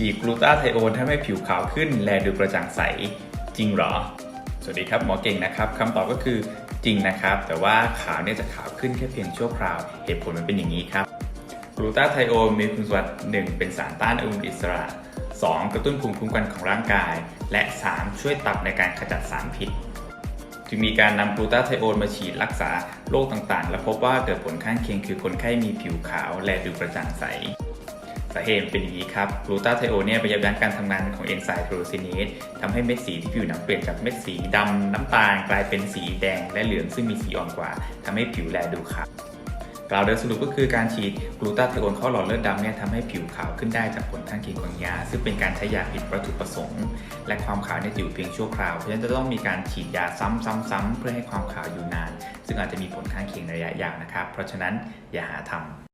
ฉีกลูตาไทโอนทำให้ผิวขาวขึ้น แลดูกระจ่างใสจริงหรอ สวัสดีครับหมอเก่งนะครับคำตอบก็คือจริงนะครับ แต่ว่าขาวเนี่ยจะขาวขึ้นแค่เพียงชั่วคราว เหตุผลมันเป็นอย่างนี้ครับกลูตาไทโอนมีคุณสมบัติ1เป็นสารต้านอนุมูลอิสระ 2 กระตุ้นภูมิคุ้มกันของร่างกาย และ 3 ช่วยตับในการขจัดสารพิษจึงมีการนำกลูตาไทโอนมาฉีดรักษาโรคต่างๆ และพบว่าเกิดผลข้างเคียงคือคนไข้มีผิวขาว และดูกระจ่างใสาเหตุเป็นอย่างนี้ครับกลูตาไทโอนเนี่ยไปยับยั้งการทำงานของเอนไซม์โทรซินเนสทำให้เม็ดสีที่ผิวหนังเปลี่ยนจากเม็ดสีดำน้ำตาลกลายเป็นสีแดงและเหลืองซึ่งมีสีอ่อนกว่าทำให้ผิวแลดูขาวกล่าวโดยสรุปก็คือการฉีดกลูตาไทโอนเข้าหลอดเลือดดำเนี่ยทำให้ผิวขาวขึ้นได้จากผลข้างเคียงของยา ซึ่งเป็นการใช้ยาผิดวัตถุประสงค์ และความขาวเนี่ยอยู่เพียงชั่วคราว เพราะฉะนั้นจะต้องมีการฉีดยาซ้ำๆๆ เพื่อให้ความขาวอยู่นาน ซึ่งอาจจะมีผลข้างเคียงในระยะยาวนะครับ เพราะฉะนั้นอย่าหาทำ